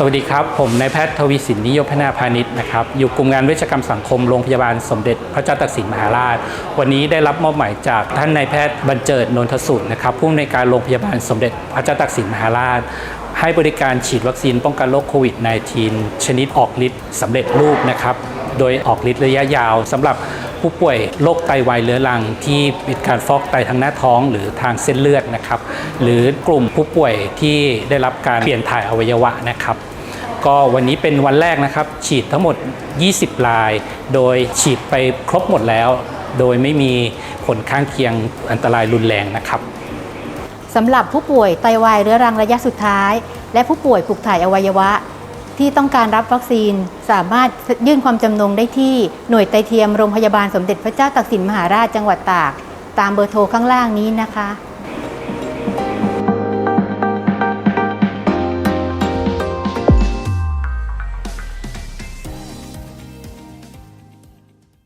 สวัสดีครับ ผมนายแพทย์ทวีสินนิยมพนาพาณิชย์นะครับ อยู่กลุ่มงานเวชกรรมสังคมโรงพยาบาลสมเด็จพระเจ้าตากสินมหาราช วันนี้ได้รับมอบหมายจากท่านนายแพทย์บรรเจิดนนทสุดนะครับผู้อำนวยการโรงพยาบาลสมเด็จพระเจ้าตากสินมหาราช ให้บริการฉีดวัคซีนป้องกันโรคโควิด -19 ชนิดออกฤทธิ์สำเร็จรูปนะครับ โดยออกฤทธิ์ระยะยาวสำหรับ ผู้ป่วยโรคไตวายเรื้อรัง ที่มีการฟอกไตทางหน้าท้อง หรือทางเส้นเลือดนะครับหรือกลุ่มผู้ป่วยที่ได้รับการเปลี่ยนถ่ายอวัยวะนะครับก็วันนี้เป็นวันแรกนะครับ ฉีดทั้งหมด 20ราย โดยฉีดไปครบหมดแล้ว โดยไม่มีผลข้างเคียงอันตรายรุนแรงนะครับสำหรับผู้ป่วยไตวายเรื้อรังระยะสุดท้าย และผู้ป่วยปลูกถ่ายอวัยวะ ที่ต้องการรับวัคซีน สามารถยื่นความจำนงได้ที่หน่วยไตเทียมโรงพยาบาลสมเด็จพระเจ้าตากสินมหาราชจังหวัดตาก ตามเบอร์โทรข้างล่างนี้นะคะ